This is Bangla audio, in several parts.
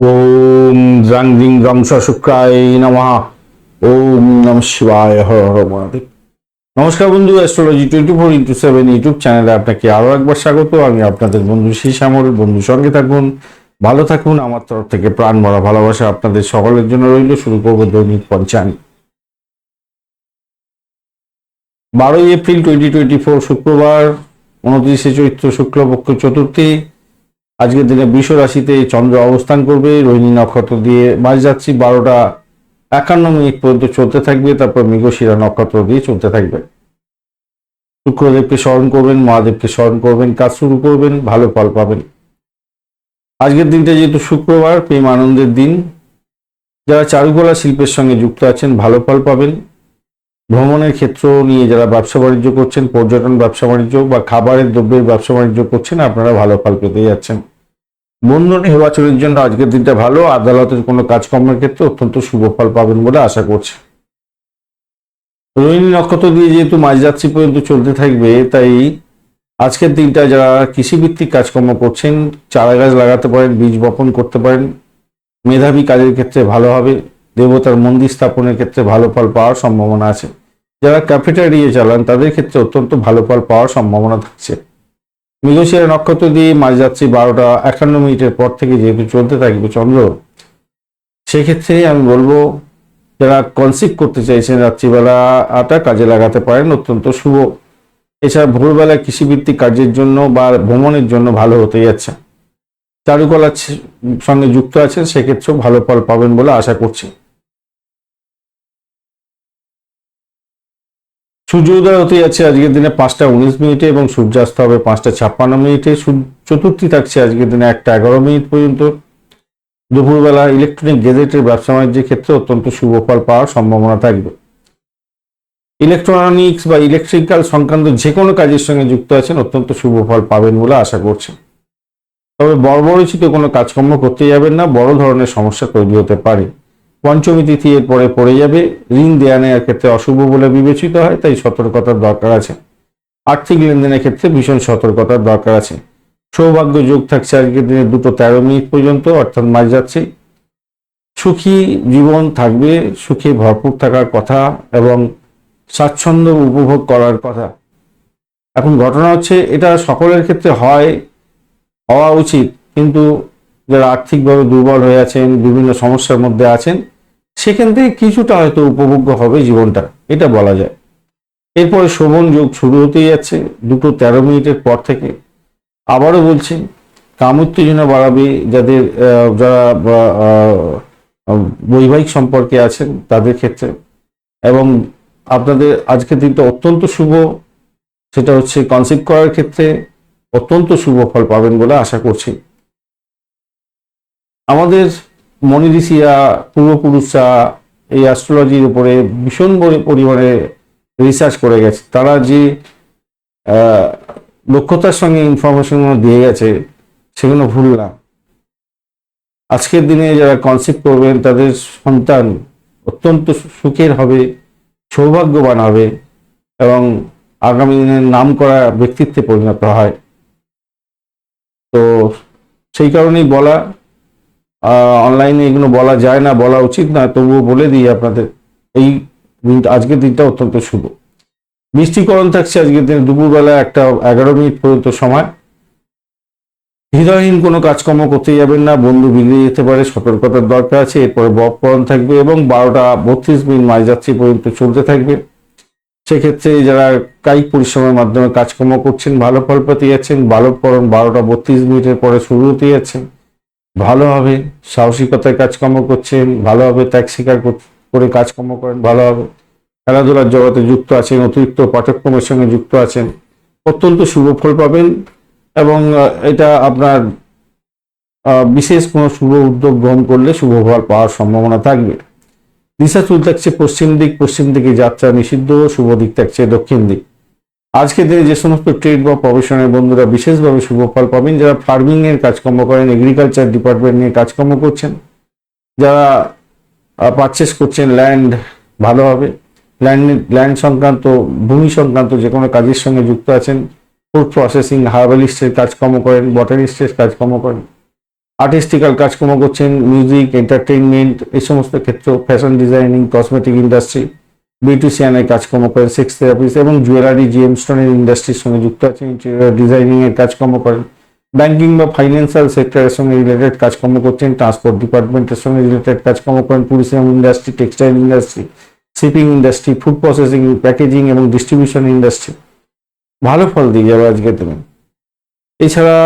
ওম দ্রাং দিং রং শুক্রায় নমঃ। ওম নম শিবায়, হর হর মহাদেব। নমস্কার বন্ধু astrology twenty four into seven YouTube চ্যানেলে আপনাকে আরও একবার স্বাগত। আমি আপনাদের বন্ধু শ্যামল বন্ধু সঙ্গে থাকুন, ভালো থাকুন। আমার তরফ থেকে প্রাণ ভরা ভালোবাসা আপনাদের সকলের জন্য রইল। শুরু করব দৈনিক পঞ্চান বারোই এপ্রিল টোয়েন্টি টোয়েন্টি ফোর শুক্রবার, উনত্রিশে চৈত্র শুক্লপক্ষ চতুর্থী। আজকের দিনে বৃষ রাশিতে চন্দ্র অবস্থান করবে, রোহিণী নক্ষত্র দিয়ে মাঝ যাচ্ছি, বারোটা একান্ন মিনিট পর্যন্ত চলতে থাকবে, তারপর মৃগশিরা নক্ষত্র দিয়ে চলতে থাকবে। শুক্রদেবকে স্মরণ করবেন, মহাদেবকে স্মরণ করবেন, কাজ শুরু করবেন, ভালো ফল পাবেন। আজকের দিনটা যেহেতু শুক্রবার, প্রেম আনন্দের দিন, যারা চারুকলা শিল্পের সঙ্গে যুক্ত আছেন, ভালো ফল পাবেন। ভ্রমণের ক্ষেত্র নিয়ে যারা ব্যবসা বাণিজ্য করছেন, পর্যটন ব্যবসা বাণিজ্য বা খাবারের দ্রব্যের ব্যবসা বাণিজ্য করছেন, আপনারা ভালো ফল পেতে যাচ্ছেন। বন্ধু নির্বাচনের জন্য আজকের দিনটা ভালো, আদালতের কোনো কাজকর্মের ক্ষেত্রে অত্যন্ত শুভ ফল পাবেন বলে আশা করছি। রোহিণী নক্ষত্র দিয়ে যেহেতু মাঝরাত্রি পর্যন্ত চলতে থাকবে, তাই আজকের দিনটা যারা কৃষিভিত্তিক কাজকর্ম করছেন চারা গাছ লাগাতে পারেন, বীজ বপন করতে পারেন, মেধাবী কাজের ক্ষেত্রে ভালো হবে। দেবতার মন্দির স্থাপনের ক্ষেত্রে ভালো ফল পাওয়ার সম্ভাবনা আছে। যারা ক্যাফেটারিয়ে চালান, তাদের ক্ষেত্রে অত্যন্ত ভালো ফল পাওয়ার সম্ভাবনা থাকছে। মৃগশিরা নক্ষত্র দিয়ে মাঝ যাচ্ছি বারোটা একান্ন মিনিটের পর থেকে যেহেতু চলতে থাকবে চন্দ্র, সেক্ষেত্রে আমি বলব, যারা কনসিভ করতে চাইছেন রাত্রিবেলা আটা কাজে লাগাতে পারেন, অত্যন্ত শুভ। এছাড়া ভোরবেলা কৃষিভিত্তিক কাজের জন্য বা ভ্রমণের জন্য ভালো হতে যাচ্ছে। চারুকলার সঙ্গে যুক্ত আছেন, সেক্ষেত্রেও ভালো ফল পাবেন বলে আশা করছি। সূর্য উদয় হতে যাচ্ছে আজকের দিনে পাঁচটা উনিশ মিনিটে এবং সূর্যাস্ত হবে পাঁচটা ছাপ্পান্ন মিনিটে। চতুর্থী থাকছে আজকের দিনে একটা এগারো মিনিট পর্যন্ত। দুপুরবেলা ইলেকট্রনিক গেজেটের ব্যবসা বাণিজ্যের ক্ষেত্রে অত্যন্ত শুভ ফল পাওয়ার সম্ভাবনা থাকবে। ইলেকট্রনিক্স বা ইলেকট্রিক্যাল সংক্রান্ত যে কোনো কাজের সঙ্গে যুক্ত আছেন, অত্যন্ত শুভ ফল পাবেন বলে আশা করছি তবে বর্বরচিত কোনো কাজকর্ম করতে যাবেন না, বড় ধরনের সমস্যা তৈরি হতে পারে। পঞ্চমী তিথি এর পরে পড়ে যাবে। ঋণ দেয়া নেওয়ার ক্ষেত্রে অশুভ বলে বিবেচিত হয়, তাই সতর্কতার দরকার আছে। আর্থিক লেনদেনের ক্ষেত্রে ভীষণ সতর্কতার দরকার আছে। সৌভাগ্য যোগ থাকছে আজকের দিনে দুটো তেরো মিনিট পর্যন্ত, অর্থাৎ মাঝ যাচ্ছে। সুখী জীবন থাকবে, সুখে ভরপুর থাকার কথা এবং স্বাচ্ছন্দ্য উপভোগ করার কথা। এখন ঘটনা হচ্ছে, এটা সকলের ক্ষেত্রে হয়, হওয়া উচিত। কিন্তু যারা আর্থিকভাবে দুর্বল হয়ে আছেন, বিভিন্ন সমস্যার মধ্যে আছেন সেখান থেকে কিছুটা হয়তো উপভোগ্য হবে জীবনটা, এটা বলা যায়। এরপরে শোভন যোগ শুরু হতেই যাচ্ছে, দুটো তেরো মিনিটের পর থেকে। আবারও বলছি কাম উত্তেজনা বাড়াবে যাদের যারা বৈবাহিক সম্পর্কে আছেন তাদের ক্ষেত্রে। এবং আপনাদের আজকের দিনটা অত্যন্ত শুভ, সেটা হচ্ছে কনসিভ করার ক্ষেত্রে অত্যন্ত শুভ ফল পাবেন বলে আশা করছি। আমাদের মনি ঋষিরা, পূর্বপুরুষরা এই অ্যাস্ট্রোলজির উপরে ভীষণ পরিমাণে রিসার্চ করে গেছে। তারা যে দক্ষতার সঙ্গে ইনফরমেশনগুলো দিয়ে গেছে, সেগুলো ভুল না আজকের দিনে যারা কনসেপ্ট করবেন, তাদের সন্তান অত্যন্ত সুখের হবে, সৌভাগ্যবান হবে এবং আগামী দিনের নাম করা ব্যক্তিত্বে পরিণত হয়। তো সেই কারণেই বলা অনলাইনে এগুলো বলা যায় না, বলা উচিত না, তবুও বলে দিই আপনাদের, এই আজকের দিনটা অত্যন্ত শুভ। মিষ্টিকরণ থাকছে আজকের দিনে দুপুরবেলা একটা এগারো মিনিট পর্যন্ত সময়। হৃদয়হীন কোনো কাজকর্ম করতে যাবেন না, বন্ধু বিগড়ে যেতে পারে, সতর্কতার দরকার আছে, এরপরে বপকরণ থাকবে এবং বারোটা বত্রিশ মিনিট মাঝযাত্রী পর্যন্ত চলতে থাকবে। সেক্ষেত্রে যারা কায়িক পরিশ্রমের মাধ্যমে কাজকর্ম করছেন, ভালো ফল পেতে যাচ্ছেন বালককরণ বারোটা বত্রিশ মিনিটের পরে শুরু হতে যাচ্ছে। ভালোভাবে সাহসিকতায় কাজকর্ম করছেন ভালোভাবে ত্যাগ স্বীকার করে কাজকর্ম করেন ভালোভাবে খেলাধুলার জগতে যুক্ত আছেন, অতিরিক্ত পাঠ্যক্রমের সঙ্গে যুক্ত আছেন, অত্যন্ত শুভ ফল পাবেন এবং এটা আপনার বিশেষ কোনো শুভ উদ্যোগ গ্রহণ করলে শুভ ফল পাওয়ার সম্ভাবনা থাকবে। দিশা চুল থাকছে পশ্চিম দিক, পশ্চিম দিকে যাত্রা নিষিদ্ধ, শুভ দিক থাকছে দক্ষিণ দিক। আজকের দিনে যে সমস্ত ট্রেড বা প্রফেশনের বন্ধুরা বিশেষভাবে শুভ ফল পাবেন, যারা ফার্মিং এর কাজকর্ম করেন এগ্রিকালচার ডিপার্টমেন্ট নিয়ে কাজকর্ম করছেন, যারা পারচেস করছেন ল্যান্ড ভালো হবে ল্যান্ড ল্যান্ড সংক্রান্ত, ভূমি সংক্রান্ত যে কোনো কাজের সঙ্গে যুক্ত আছেন ফুড প্রসেসিং হার্বালিস্টের কাজকর্ম করেন বটানিস্টের কাজকর্ম করেন আর্টিস্টিক্যাল কাজকর্ম করছেন মিউজিক এন্টারটেইনমেন্ট এই সমস্ত ক্ষেত্র ফ্যাশন ডিজাইনিং কসমেটিক ইন্ডাস্ট্রি বিউটিশিয়ানের কাজকর্ম করেন সেক্স থেরাপিস্ট এবং জুয়েলারি জিএম স্টোনের ইন্ডাস্ট্রির সঙ্গে যুক্ত আছেন ইন্টেরিয়র ডিজাইনিং এর কাজকর্ম করেন। ব্যাংকিং বা ফাইন্যান্সিয়াল সেক্টরের সঙ্গে রিলেটেড কাজকর্ম করছেন ট্রান্সপোর্ট ডিপার্টমেন্টের সঙ্গে রিলেটেড কাজকর্ম করেন tourism industry textile industry shipping industry food processing packaging এবং ডিস্ট্রিবিউশন ইন্ডাস্ট্রি ভালো ফল দিয়ে যাবে আজকের দিনে এছাড়া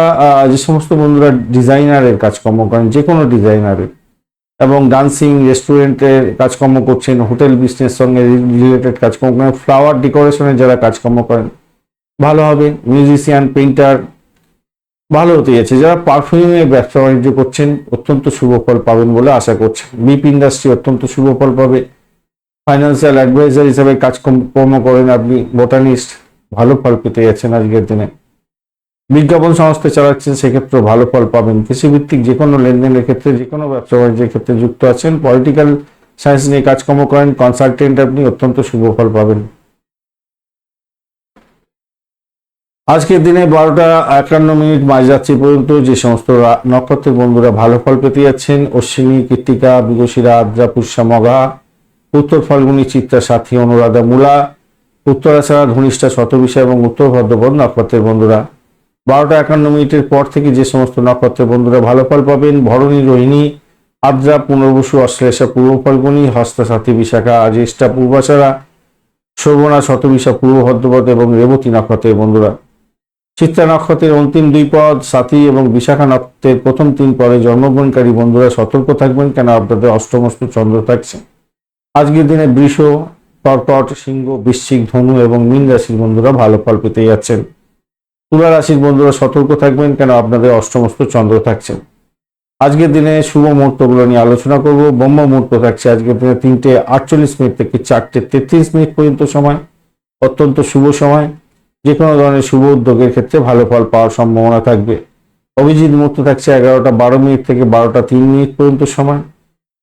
যে সমস্ত বন্ধুরা ডিজাইনারের কাজকর্ম করেন যে কোনো ডিজাইনারের এবং ডান্সিং রেস্টুরেন্টের কাজকর্ম করছেন, হোটেল বিজনেস সঙ্গে রিলেটেড কাজকর্ম করেন, ফ্লাওয়ার ডেকোরেশনের যারা কাজকর্ম করেন, ভালো হবে। মিউজিশিয়ান পেন্টার ভালো হতে যাচ্ছে। যারা পারফিউমের ব্যবসা বাণিজ্য করছেন, অত্যন্ত শুভ ফল পাবেন বলে আশা করছেন। বিপ ইন্ডাস্ট্রি অত্যন্ত শুভ ফল পাবে। ফাইন্যান্সিয়াল অ্যাডভাইজার হিসাবে কাজকর্ম করেন আপনি, বোটানিস্ট, ভালো ফল পেতে যাচ্ছেন আজকের দিনে। বিজ্ঞাপন সংস্থা চালাচ্ছেন সেক্ষেত্রে ভালো ফল পাবেন। কৃষিভিত্তিক যে কোনো লেনদেনের ক্ষেত্রে যে কোনো ব্যবসা বাণিজ্যের ক্ষেত্রে যুক্ত আছেন, পলিটিক্যাল সায়েন্স নিয়ে কাজকর্ম করেন, কনসালটেন্ট আপনি অত্যন্ত শুভ ফল পাবেন। আজকের দিনে বারোটা একান্ন মিনিট মাঝরাত্রি পর্যন্ত যে সমস্ত নক্ষত্রের বন্ধুরা ভালো ফল পেতে যাচ্ছেন, অশ্বিনী, কৃত্তিকা বিগশিরা আদ্রা পুষ্যা মগা, উত্তর ফাল্গুনী, চিত্রা, সাথী, অনুরাধা, মূলা উত্তরাছাড়া ধনিষ্ঠা শতবিষা এবং উত্তর ভদ্রপদ নক্ষত্রের বন্ধুরা। বারোটা একান্ন মিনিটের পর থেকে যে সমস্ত নক্ষত্রের বন্ধুরা ভালো ফল পাবেন, ভরণী, রোহিণী, আদ্রা, পুনর্বসু, অশ্লেষা, পূর্ব ফাল্গুনী হস্তা সাথী বিশাখা জ্যেষ্ঠা পূর্বাচারা শোভনা, শতবিশা, পূর্ব ভদ্রপদ এবং রেবতী নক্ষত্রের বন্ধুরা। চিত্রা নক্ষত্রের অন্তিম দুই পদ, সাথী এবং বিশাখা নক্ষত্রের প্রথম তিন পদে জন্মগ্রহণকারী বন্ধুরা সতর্ক থাকবেন কেন আপনাদের অষ্টমস্ত চন্দ্র থাকছে। আজকের দিনে বৃষ কর্কট সিংহ, বৃশ্চিক, ধনু এবং মীন রাশির বন্ধুরা ভালো ফল পেতে যাচ্ছেন। তুলা রাশির বন্ধুরা সতর্ক থাকবেন কেন আপনাদের অষ্টমস্ত চন্দ্র থাকছে। আজকের দিনে শুভ মুহূর্তগুলো নিয়ে আলোচনা করব। ব্রহ্ম মুহূর্ত থাকছে আজকের দিনে তিনটে আটচল্লিশ মিনিট থেকে চারটে তেত্রিশ মিনিট পর্যন্ত সময়। অত্যন্ত শুভ সময়। যে কোনো ধরনের শুভ উদ্যোগের ক্ষেত্রে ভালো ফল পাওয়ার সম্ভাবনা থাকবে। অভিজিৎ মুহূর্ত থাকছে এগারোটা বারো মিনিট থেকে বারোটা তিন মিনিট পর্যন্ত সময়।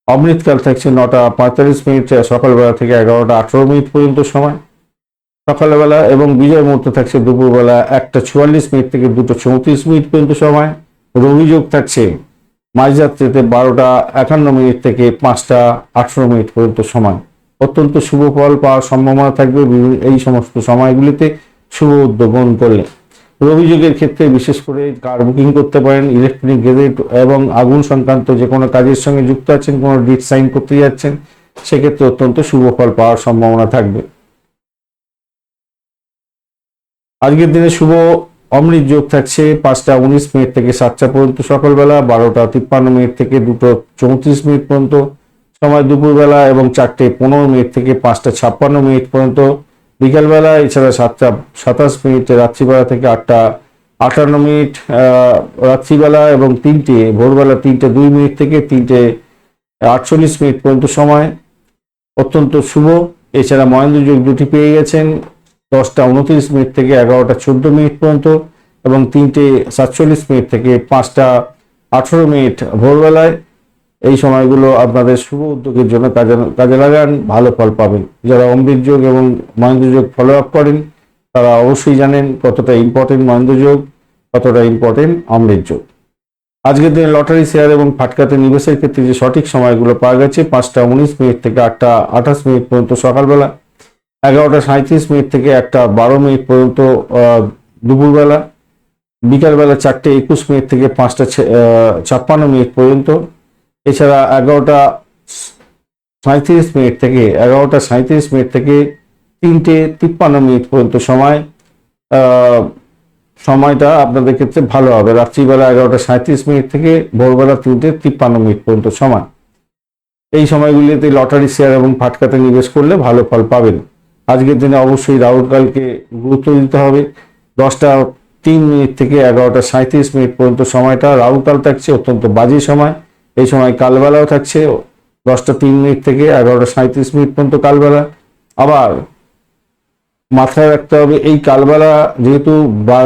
অমৃতকাল থাকছে নটা পঁয়তাল্লিশ মিনিট সকালবেলা থেকে এগারোটা আঠারো মিনিট পর্যন্ত সময়। সকালবেলা এবং বিজয় মুহূর্ত থাকছে দুপুরবেলা একটা চুয়াল্লিশ মিনিট থেকে দুটো চৌত্রিশ মিনিট পর্যন্ত সময় রবিযোগ থাকছে মাঝরাত্রিতে বারোটা একান্ন মিনিট থেকে পাঁচটা আঠারো মিনিট পর্যন্ত সময়। অত্যন্ত শুভ ফল পাওয়ার সম্ভাবনা থাকবে এই সমস্ত সময়গুলিতে শুভ উদ্যোগ গ্রহণ করলে। রবিযোগের ক্ষেত্রে বিশেষ করে কার বুকিং করতে পারেন, ইলেকট্রনিক গেজেট এবং আগুন সংক্রান্ত যে কোনো কাজের সঙ্গে যুক্ত আছেন, কোনো ডিট সাইন করতে যাচ্ছেন, সেক্ষেত্রে অত্যন্ত শুভ ফল পাওয়ার সম্ভাবনা থাকবে। আজকের দিনে শুভ অমৃত যোগ থাকছে পাঁচটা উনিশ মিনিট থেকে সাতটা পর্যন্ত সকালবেলা, বারোটা তিপ্পান্ন মিনিট থেকে দুটো চৌত্রিশ মিনিট পর্যন্ত, সময় দুপুরবেলা এবং চারটে পনেরো মিনিট থেকে পাঁচটা ছাপ্পান্ন মিনিট পর্যন্ত। বিকালবেলা, এছাড়া সাতটা সাতাশ মিনিট রাত্রিবেলা থেকে আটটা আটান্ন মিনিট রাত্রিবেলা এবং তিনটে, ভোরবেলা তিনটে দুই মিনিট থেকে তিনটে আটচল্লিশ মিনিট পর্যন্ত সময়। অত্যন্ত শুভ। এছাড়া মহেন্দ্র যোগ দুটি পেয়ে গেছেন। দশটা উনত্রিশ মিনিট থেকে এগারোটা চোদ্দ মিনিট পর্যন্ত এবং তিনটে সাতচল্লিশ মিনিট থেকে পাঁচটা আঠেরো মিনিট ভোরবেলায়। এই সময়গুলো আপনাদের শুভ উদ্যোগের জন্য কাজে কাজে লাগান, ভালো ফল পাবেন। যারা অমৃত যোগ এবং মহেন্দ্র যোগ ফলো আপ করেন, তারা অবশ্যই জানেন কতটা ইম্পর্টেন্ট মহেন্দ্র যোগ, কতটা ইম্পর্টেন্ট অমৃত যোগ। আজকের দিনে লটারি, শেয়ার এবং ফাটকাতে নিবেশের ক্ষেত্রে যে সঠিক সময়গুলো পাওয়া গেছে, পাঁচটা উনিশ মিনিট থেকে আটটা আঠাশ মিনিট পর্যন্ত সকালবেলা। এগারোটা সাঁত্রিশ মিনিট থেকে একটা বারো মিনিট পর্যন্ত দুপুরবেলা, বিকালবেলা চারটে একুশ মিনিট থেকে পাঁচটা ছাপ্পান্ন মিনিট পর্যন্ত। এছাড়া এগারোটা সাঁত্রিশ মিনিট থেকে, এগারোটা সাঁত্রিশ মিনিট থেকে তিনটে তিপ্পান্ন মিনিট পর্যন্ত সময় সময়টা আপনাদের ক্ষেত্রে ভালো হবে। রাত্রিবেলা এগারোটা সাঁত্রিশ মিনিট থেকে ভোরবেলা তিনটে তিপ্পান্ন মিনিট পর্যন্ত সময়। এই সময়গুলিতে লটারি শেয়ার এবং ফাটকাতে নিবেশ করলে ভালো ফল পাবেন। আজকের দিনে অবশ্যই রাহুলকালকে গুরুত্ব দিতে হবে। দশটা তিন মিনিট থেকে এগারোটা সাঁত্রিশ মিনিট পর্যন্ত সময়টা রাহুলকাল থাকছে, অত্যন্ত বাজে সময়। এই সময় কালবেলাও থাকছে। দশটা তিন মিনিট থেকে এগারোটা সাঁত্রিশ মিনিট পর্যন্ত কালবেলা। আবার মাথায় রাখতে হবে, এই কালবেলা যেহেতু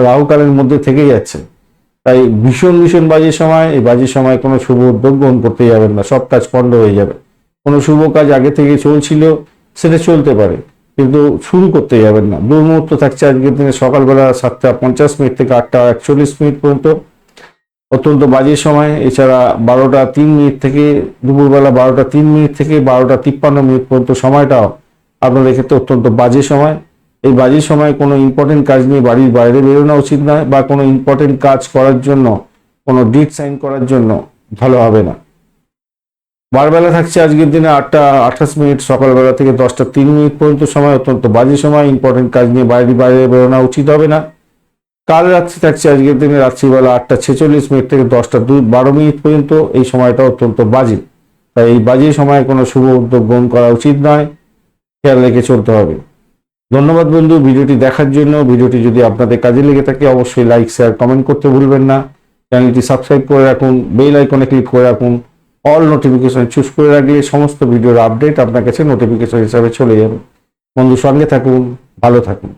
রাহুকালের মধ্যে থেকে যাচ্ছে, তাই ভীষণ ভীষণ বাজে সময়। এই বাজে সময় কোনো শুভ উদ্যোগ গ্রহণ করতে যাবেন না, সব কাজ পণ্ড হয়ে যাবে। কোনো শুভ কাজ আগে থেকে চলছিল, সেটা চলতে পারে। কিন্তু শুরু করতে যাবেন না। দুর্মুহূর্ত থাকছে আজকের দিনে, সকালবেলা সাতটা পঞ্চাশ মিনিট থেকে আটটা একচল্লিশ মিনিট পর্যন্ত। অত্যন্ত বাজে সময়, এছাড়া বারোটা তিন মিনিট থেকে, দুপুরবেলা বারোটা তিন মিনিট থেকে বারোটা তিপ্পান্ন মিনিট পর্যন্ত সময়টাও আপনাদের ক্ষেত্রে অত্যন্ত বাজে সময়। এই বাজে সময় কোনো ইম্পর্টেন্ট কাজ নিয়ে বাড়ির বাইরে বেরোনো উচিত নয় বা কোনো ইম্পর্টেন্ট কাজ করার জন্য, কোনো ডিট সাইন করার জন্য ভালো হবে না। বারবেলা থাকছে আজকের দিনে আটটা আঠাশ মিনিট, সকালবেলা থেকে দশটা তিন মিনিট পর্যন্ত সময়, অত্যন্ত বাজে সময় ইম্পর্টেন্ট কাজ নিয়ে বাইরে বাইরে বেরোনো উচিত হবে না। কাল রাত্রি থাকছে আজকের দিনে, রাত্রিবেলা আটটা ছেচল্লিশ মিনিট থেকে দশটা দুই বারো মিনিট পর্যন্ত এই সময়টা অত্যন্ত বাজে। তাই এই বাজে সময়ে কোনো শুভ উদ্যোগ গ্রহণ করা উচিত নয়। খেয়াল রেখে চলতে হবে। ধন্যবাদ বন্ধু, ভিডিওটি দেখার জন্য। ভিডিওটি যদি আপনাদের কাজে লেগে থাকে, অবশ্যই লাইক শেয়ার কমেন্ট করতে ভুলবেন না। চ্যানেলটি সাবস্ক্রাইব করে রাখুন বেল আইকনে ক্লিক করে রাখুন। অল নোটিফিকেশন চুজ করে রাখলে সমস্ত ভিডিওর আপডেট আপনার কাছে নোটিফিকেশন হিসাবে চলে যাবে। বন্ধু, সঙ্গে থাকুন, ভালো থাকুন।